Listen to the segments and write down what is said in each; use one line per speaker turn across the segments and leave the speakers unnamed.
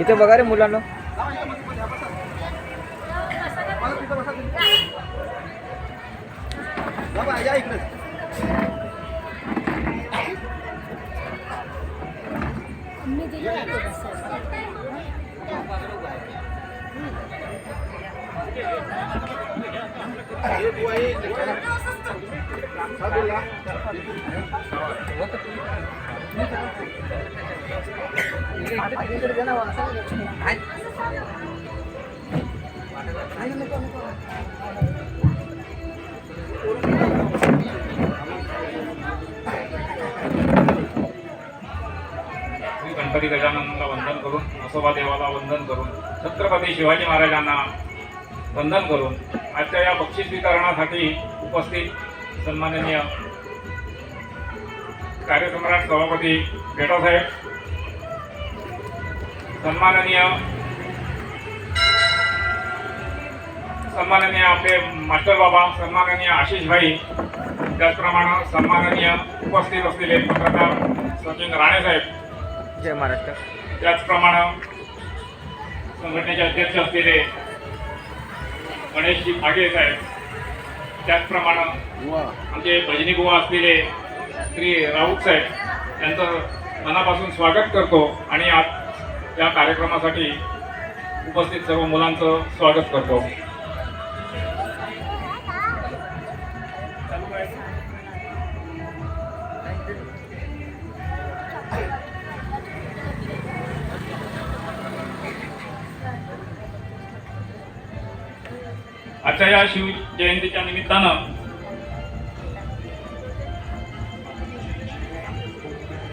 इथे बघा रे मुलांना.
या
गजाननाला वंदन करून म्हसोबा देवाला वंदन करून छत्रपती शिवाजी महाराजांना वंदन करून आजच्या या बक्षीस वितरणासाठी उपस्थित सन्माननीय कार्यसम्राट सभापती पेटासाहेब सन्माननीय सन्माननीय आपले मास्टर बाबा सन्माननीय आशिष भाई त्याचप्रमाणे सन्माननीय उपस्थित असलेले पत्रकार सचिन राणेसाहेब
जय महाराष्ट्र.
त्याचप्रमाणे संघटनेचे अध्यक्ष असलेले गणेशजी भागे साहेब त्याचप्रमाणे आमचे भजनी बुवा असलेले श्री राऊत साहेब यांचं मनापासून स्वागत करतो आणि आज या कार्यक्रमासाठी उपस्थित सर्व मुलांचं स्वागत करतो. या शिव जयंतीच्या निमित्तानं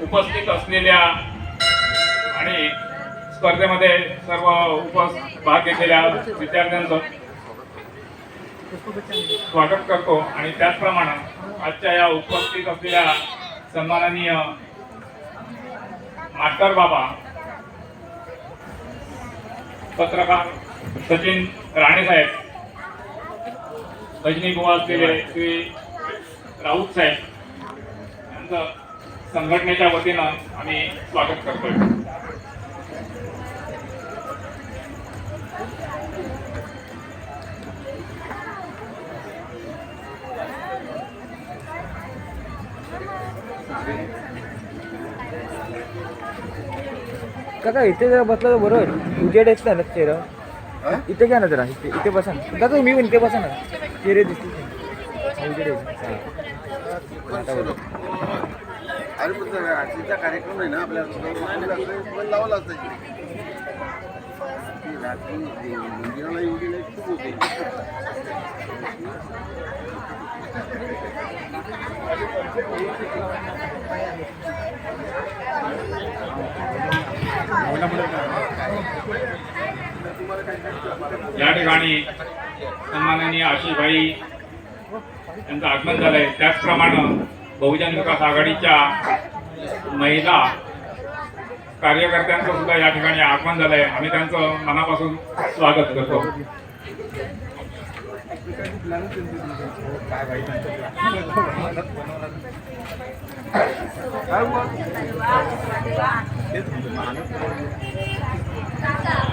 उपस्थित असलेल्या आणि स्पर्धेमध्ये सर्व उपस भाग घेतलेल्या विद्यार्थ्यांचं स्वागत करतो. आणि त्याचप्रमाणे आजच्या या उपस्थित असलेल्या सन्माननीय मास्टर बाबा पत्रकार सचिन राणे साहेब भजनी बुवा असलेले श्री राऊत साहेब यांचं संघटनेच्या वतीनं आम्ही स्वागत करतोय.
काका इथे जरा बसलं तर बरोबर उजेड येत ना चेहरा. इथे घ्या ना जरा इथे इथे बसा ना. काका मी पण इथे बसा ना. चेहरे दिसतील. बरोबर.
अरे पण रात्रीचा कार्यक्रम आहे ना आपल्या लावला असता रात्री मंदिराला एवढी नाही खूप होते.
या ठिकाणी सन्माननीय आशिषभाई यांचं आगमन झालंय. त्याचप्रमाणे बहुजन विकास आघाडीच्या महिला कार्यकर्त्यांचं सुद्धा या ठिकाणी आगमन झालंय. आम्ही त्यांचं मनापासून स्वागत करतो.
काय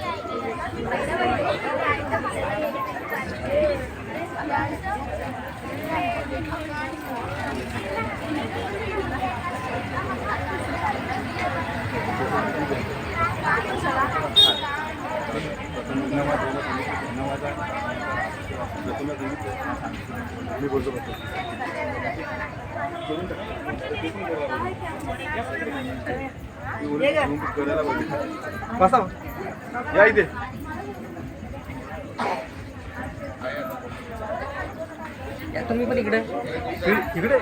कसा
या इथे.
या तुम्ही पण इकडे इकडे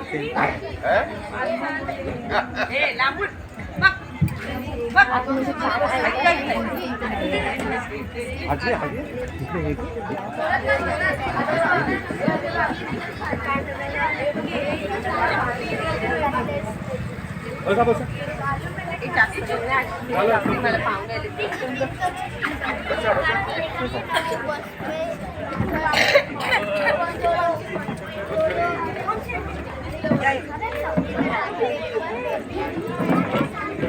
आजी आजी इकडे बसा बसा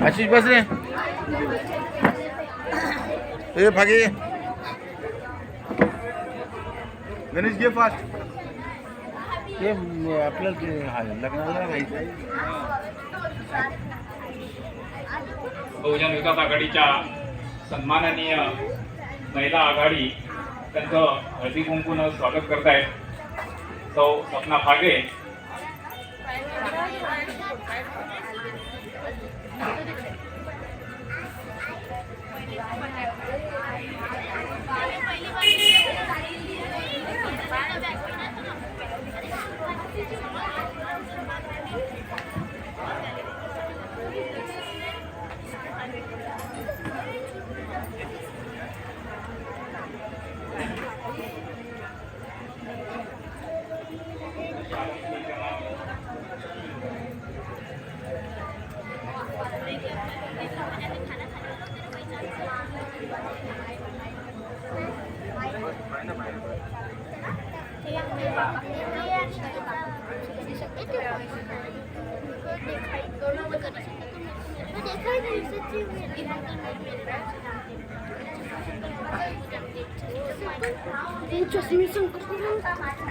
आशिष बस रे. ए भागे. गणेश घे फास्ट ते आपल्याला ते हा, लग्नाला
बहुजन विकास आघाडीच्या सन्माननीय महिला आघाडी त्यांचं हळदी कुंकून स्वागत करतायत. सौ सपना फागे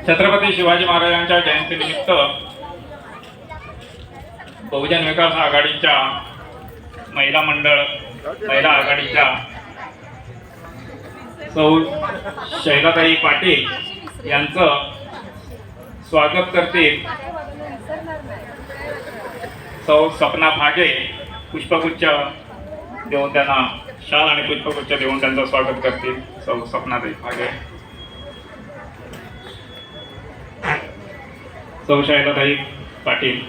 छत्रपती शिवाजी महाराजांच्या जयंतीनिमित्त बहुजन विकास आघाडीच्या महिला मंडळ महिला आघाडीच्या सौ शैलाताई पाटील यांचं स्वागत करतील सौ सपना भागे पुष्पगुच्छ देऊन त्यांना शाल आणि पुष्पगुच्छ देऊन त्यांचं स्वागत करतील सौ सपनाताई भागे. सौ शैलाताई पाटील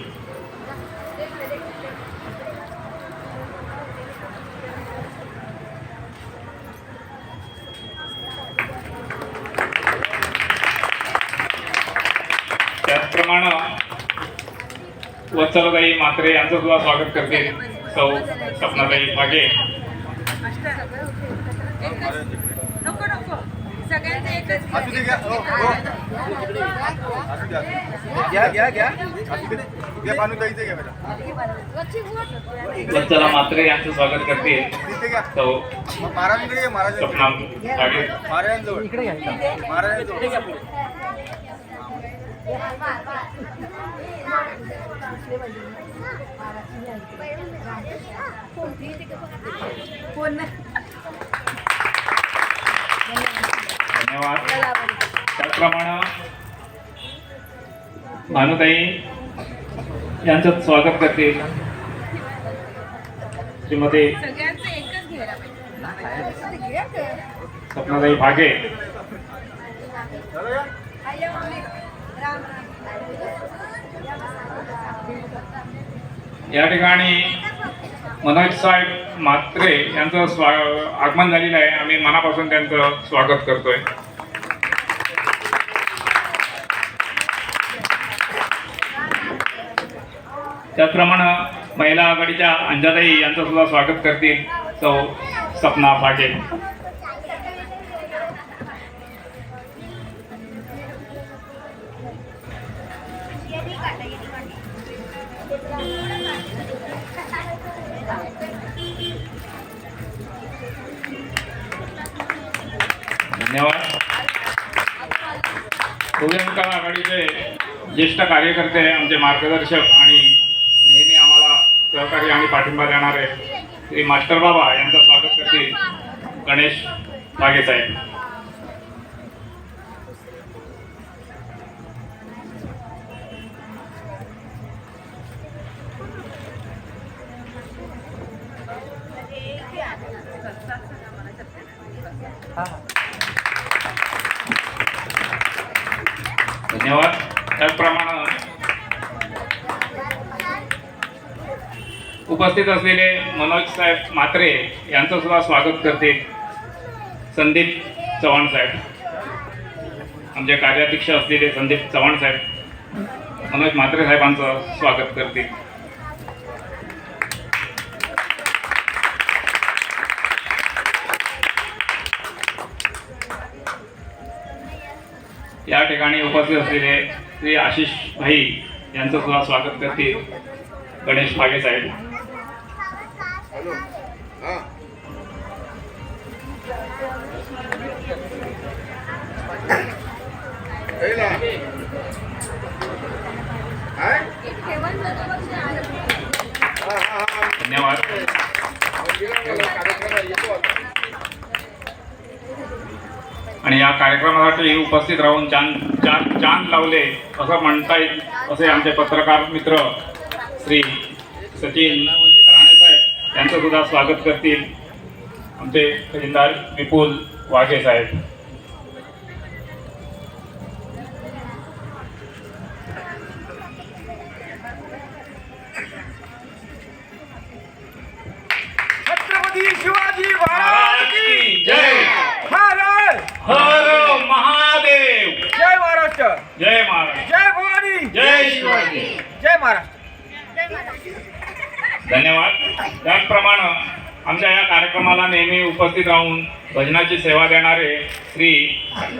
त्याचप्रमाणे वत्सलताई म्हात्रे यांचं सुद्धा स्वागत करते. सौ सपनाताई
हो, हो.
वत्सला म्हात्रे यांचं स्वागत करते. सौ
मग. महाराजांजवळ महाराजांजवळ
फोन
धन्यवाद. त्याचप्रमाणे भानुताई यांचं स्वागत करते. श्रीमती
सगळ्यांचं एकच घ्यायला पाहिजे.
सपनाताई भागे. या ठिकाणी मनोज साहेब म्हात्रे यांचं स्वा आगमन झालेलं आहे. आम्ही मनापासून त्यांचं स्वागत करतोय. त्याचप्रमाणे महिला आघाडीच्या अंजाताई यांचं सुद्धा स्वागत करतील. सौ सपना पाटील. भुजंकर आघाडीचे ज्येष्ठ कार्यकर्ते आमचे मार्गदर्शक आणि नेहमी आम्हाला सहकार्य आणि पाठिंबा देणारे श्री मास्टर बाबा यांचं स्वागत करतील गणेश बागेसाहेब उपस्थित असलेले मनोज साहेब म्हात्रे यांचं सुद्धा स्वागत करतील संदीप चव्हाण साहेब. आमचे कार्याध्यक्ष असलेले संदीप चव्हाण साहेब. मनोज म्हात्रे साहेबांचं स्वागत करतील या ठिकाणी उपस्थित असलेले श्री आशिष भाई यांचं सुद्धा स्वागत करतील गणेश भागे साहेब.
हॅलो. हां. हा
धन्यवाद. आणि या कार्यक्रमासाठी उपस्थित राहून चांद चांद चांद लावले असं म्हणता येईल असे आमचे पत्रकार मित्र श्री सचिन त्यांचं सुद्धा स्वागत करतील आमचे खजिनदार विपुल वाघे साहेब. उपस्थित राहून भजनाची सेवा देणारे श्री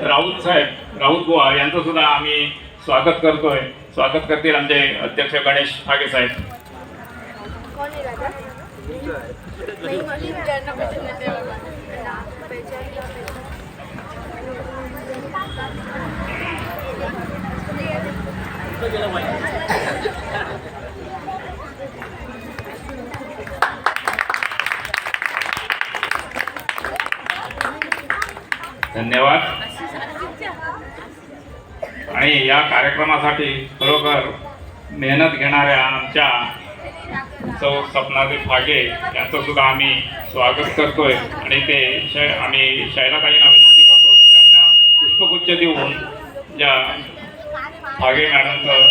राऊत साहेब राऊत बुवा यांचं सुद्धा आम्ही स्वागत करतोय. स्वागत करतील आमचे अध्यक्ष गणेश ठाके साहेब. धन्यवाद. आणि या कार्यक्रमासाठी खरोखर मेहनत घेणाऱ्या आमच्या सौ सपनाजी फागे यांचं सुद्धा आम्ही स्वागत करतोय. आणि ते श आम्ही शैलाताईंना विनंती करतो की त्यांना पुष्पगुच्छ देऊन या फागे मॅडमचं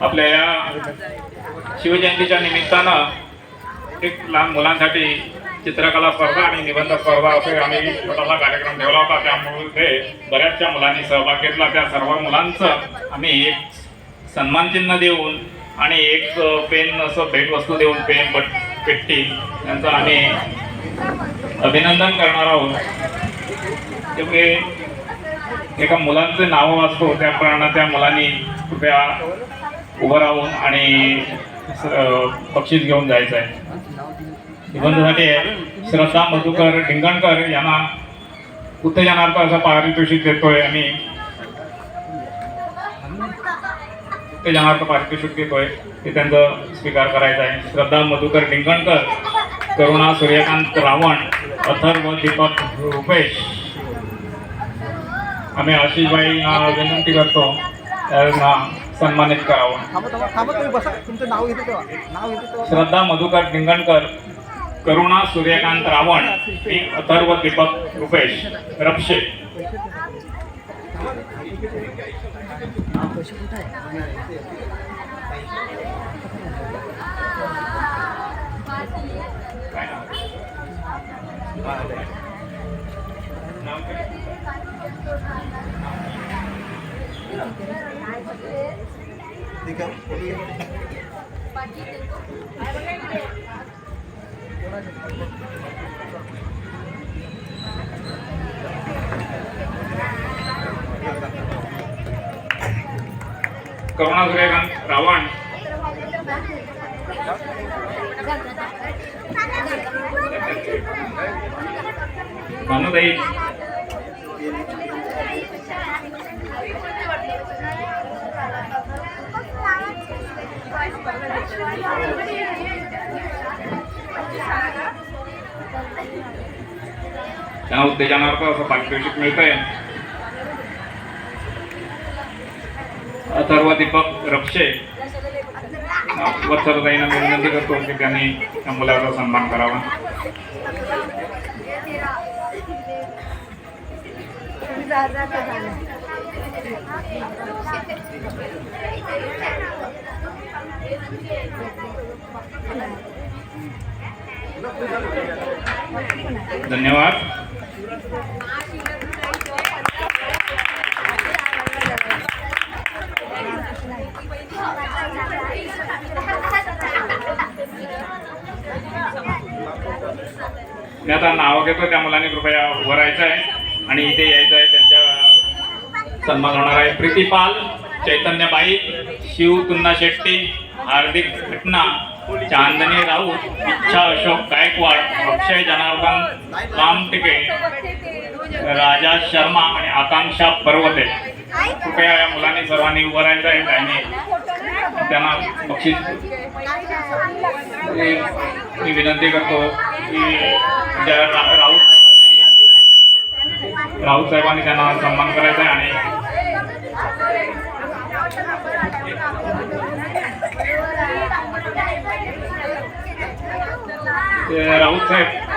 आपल्या या शिवजयंतीच्या निमित्तानं एक लहान मुलांसाठी चित्रकला स्पर्धा आणि निबंध स्पर्धा असे आम्ही छोटासा कार्यक्रम ठेवला होता. त्यामुळे बऱ्याचशा मुलांनी सहभाग घेतला. त्या सर्व मुलांचं आम्ही एक सन्मानचिन्ह देऊन आणि एक पेन असं भेटवस्तू देऊन पेन पट पेट्टी त्यांचं आम्ही अभिनंदन करणार आहोत. एका मुलांचे नावं वाचतो त्याप्रमाणे त्या मुलांनी कृपया उभं राहून आणि बक्षीस घेऊन जायचं आहे. निबंधासाठी आहे. श्रद्धा मधुकर ढिंगणकर यांना उत्तेजनार्थ असं पारितोषिक देतोय आणि उत्तेजनार्थ पारितोषिक देतोय ते त्यांचं स्वीकार करायचं आहे. श्रद्धा मधुकर ढिंगणकर करुणा सूर्यकांत रावण अथर्व दीपक रुपेश. आम्ही आशिषबाईंना विनंती करतो त्यांना सन्मानित करावं. श्रद्धा मधुकर निंगणकर करुणा सूर्यकांत रावण अथर्व दीपक रुपेश रपशे. नाव? नाव काय?
ठीक आहे.
करुणा सूर्यकांत रावण. भानुताई त्यांना उत्तेजनार्थ असं पारितोषिक मिळतंय अथर्व दीपक रक्षे वत्सरताईंना मी विनंती करतो की त्यांनी त्या मुलाचा सन्मान करावा. धन्यवाद. मी आता नाव घेतो त्या मुलांनी कृपया उभं राहायचं आहे आणि इथे यायचं आहे त्यांच्या सन्मान होणार आहे. प्रीतीपाल चैतन्यबाई शिव तुन्ना शेट्टी हार्दिक घटना चांदनी राऊत इच्छा अशोक गायकवाड अक्षय जनार्दन कामटिके राजा शर्मा आणि आकांक्षा पर्वते. कृपया या मुलांनी सर्वांनी उभं राहायचं आहे त्यांनी त्यांना बक्षीस मी विनंती करतो की राऊत राऊत साहेबांनी त्यांना सन्मान करायचा आहे आणि ते राऊत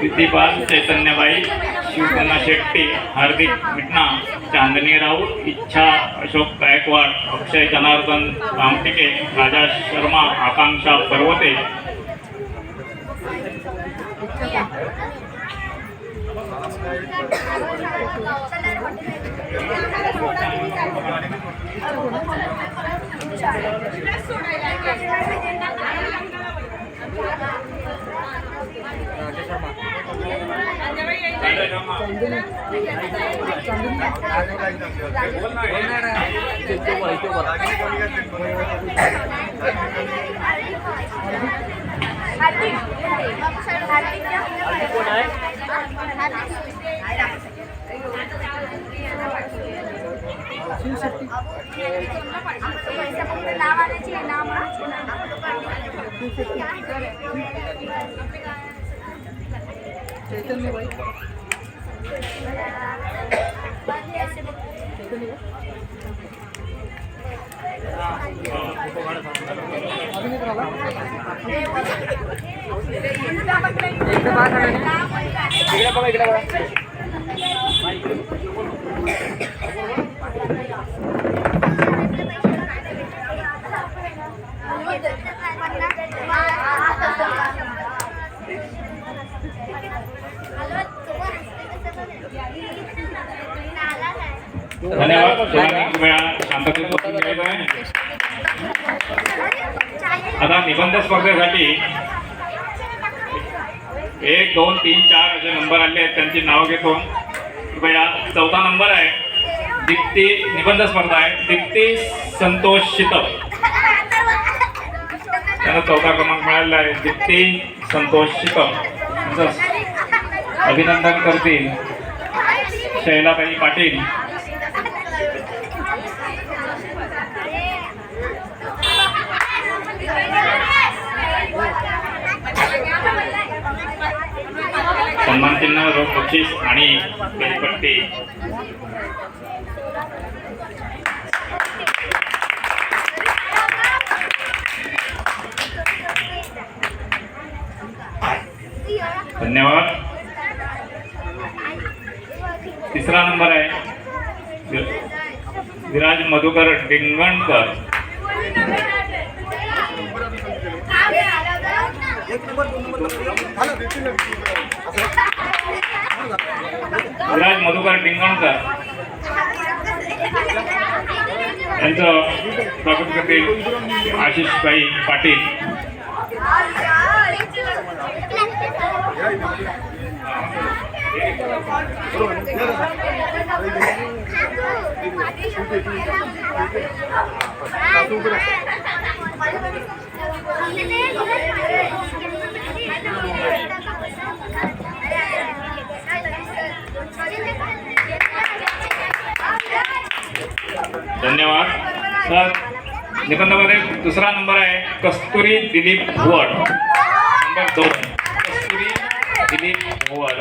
विद्यपाल चैतन्यबाई शिवकुमार शेट्टी हार्दिक मिटना चांदनी राऊत इच्छा अशोक गायकवाड अक्षय जनार्दन रामटिके राजा शर्मा आकांक्षा पर्वते.
हार्दिक हार्दिक हार्दिक कोण आहे हार्दिक
इकडे बघा सगळ्यांनी. इकडे बघा इकडे बघा.
आता निबंध स्पर्धेसाठी एक दोन तीन चार असे नंबर आले आहेत. त्यांची नावं घेतो. कृपया चौथा नंबर आहे. दीप्ती निबंध स्पर्धा आहे. दीप्ती संतोष शितप त्यांना चौथा क्रमांक मिळालेला आहे. दीप्ती संतोष शितप अभिनंदन करतील. शैलाताई पाटील. सन्मान चिन्ह रोख बक्षीस आणि बेलपट्टी धन्यवाद. तिसरा नंबर आहे. विराज मधुकर डिंगणकर. विराज मधुकर डिंगणकर. यांचं स्वागत करतील आशिषभाई पाटील. धन्यवाद. सर निबंधामध्ये दुसरा नंबर आहे कस्तुरी दिलीप भुवड नंबर दोन कस्तुरी दिलीप भुवड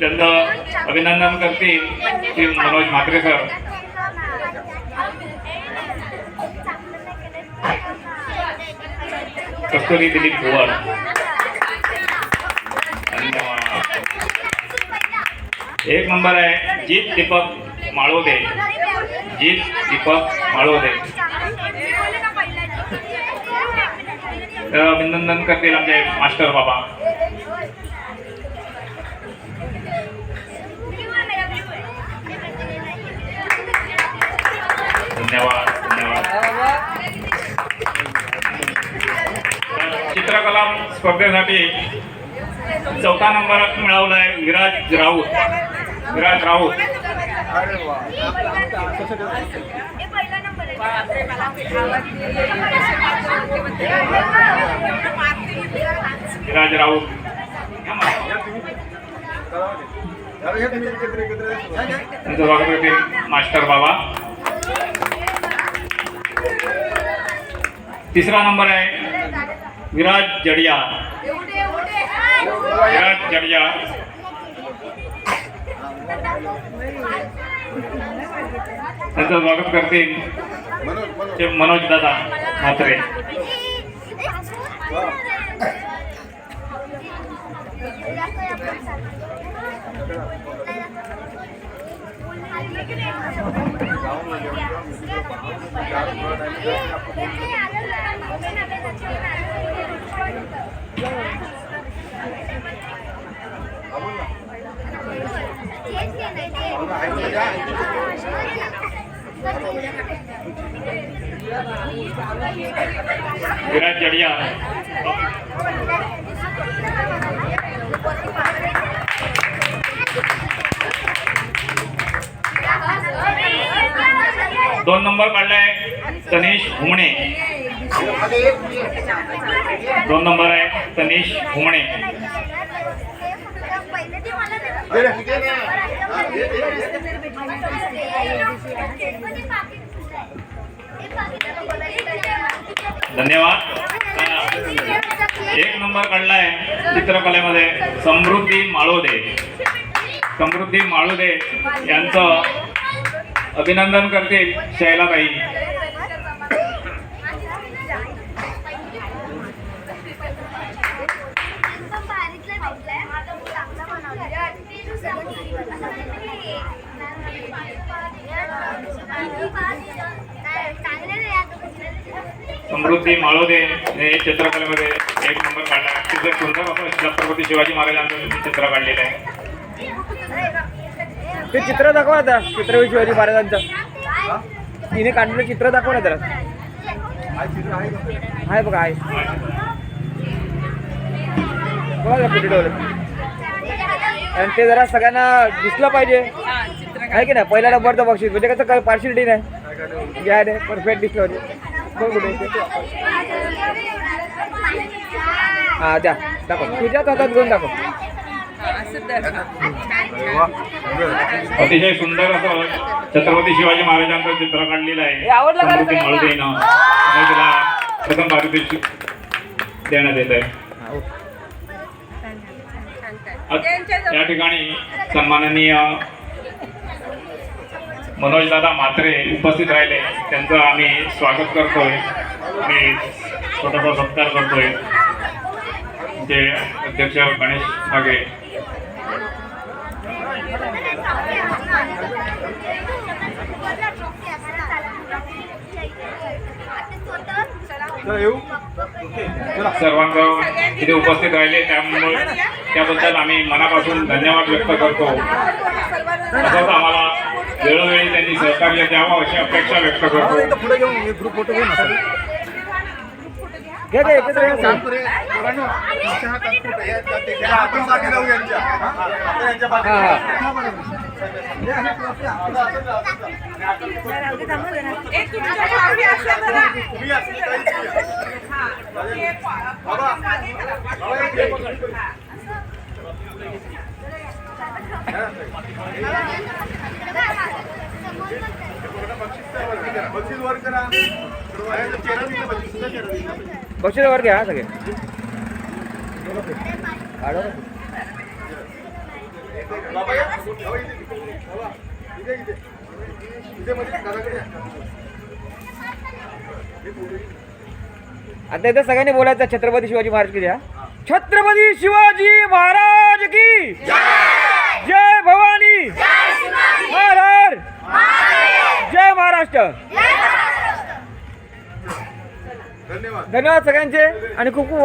त्यांचं अभिनंदन करतील की मनोज म्हात्रे सर कस्तुरी दिलीप भुवड एक नंबर आहे जीत दीपक. माळवदे जीत दीपक माळवदे तर अभिनंदन करतील आमचे मास्टर बाबा. धन्यवाद धन्यवाद. चित्रकला स्पर्धेसाठी चौथा नंबर मिळवला आहे विराज राऊत. विराज राऊत.
अरे वा
विराज राऊत
या
त्यांचं स्वागत करतील मास्टर बाबा. तिसरा नंबर आहे विराज जडिया. विराज जडिया. त्यांचं स्वागत करतील ते मनोज दादा म्हात्रे. विराज जडिया दोन नंबर काढलाय तनिष हुमणे दोन नंबर आहे तनिष हुमणे. धन्यवाद. एक नंबर काढलाय चित्रकलेमध्ये समृद्धी माळोदे. समृद्धी माळोदे यांचं अभिनंदन करतील शैलाबाई. समृद्धी माळोदे हे चित्रकलेमध्ये एक नंबर काढला. अतिशय सुंदर असं छत्रपती शिवाजी महाराजांचं चित्र काढलेलं आहे.
ते चित्र दाखवा आता छत्रपती शिवाजी महाराजांचं. तिने काढलेलं चित्र दाखवा ना जरा. आहे बघा आहे बघा कुठे ठेवलं. आणि ते जरा सगळ्यांना दिसलं पाहिजे. आहे की नाही? पहिल्या नंबरचं बक्षीस. म्हणजे कसं काय पार्शिलिटी नाही. घ्या नाही परफेक्ट दिसलं पाहिजे बघ कुठे. हा द्या. दाखव. तुझ्याच हातात घेऊन दाखव.
अतिशय सुंदर असं छत्रपती शिवाजी महाराजांचं चित्र काढलेलं आहे.
हे आवडलं का रे
आणि तिला प्रथम पारितोषिक देण्यात येत आहे.
हा.
आज या ठिकाणी सन्माननीय मनोजदादा म्हात्रे उपस्थित राहिले. त्यांचं आम्ही स्वागत करतोय. आणि छोटासा सत्कार करतोय. जे अध्यक्ष गणेश मागे. सर्वांचं इथे उपस्थित राहिले. त्यामुळे त्याबद्दल आम्ही मनापासून धन्यवाद व्यक्त करतो. तसंच आम्हाला वेळोवेळी त्यांनी सहकार्य द्यावं अशी अपेक्षा व्यक्त करतो.
पुढे घेऊन ग्रुप फोटो घेऊन
घे घे एकत्र हा हा
तुम्ही असली काही बाबा बाबा एक बक्षीस वर करा चेहरा दिसला पाहिजे सुद्धा चेहरा दिसला पाहिजे
बक्षीस वर घ्या हा सगळे. आता इथं सगळ्यांनी बोलायचं छत्रपती शिवाजी महाराज की जय. छत्रपती शिवाजी महाराज की जय. भवानी. हर हर जय महाराष्ट्र.
धन्यवाद
धन्यवाद सगळ्यांचे आणि खूप खूप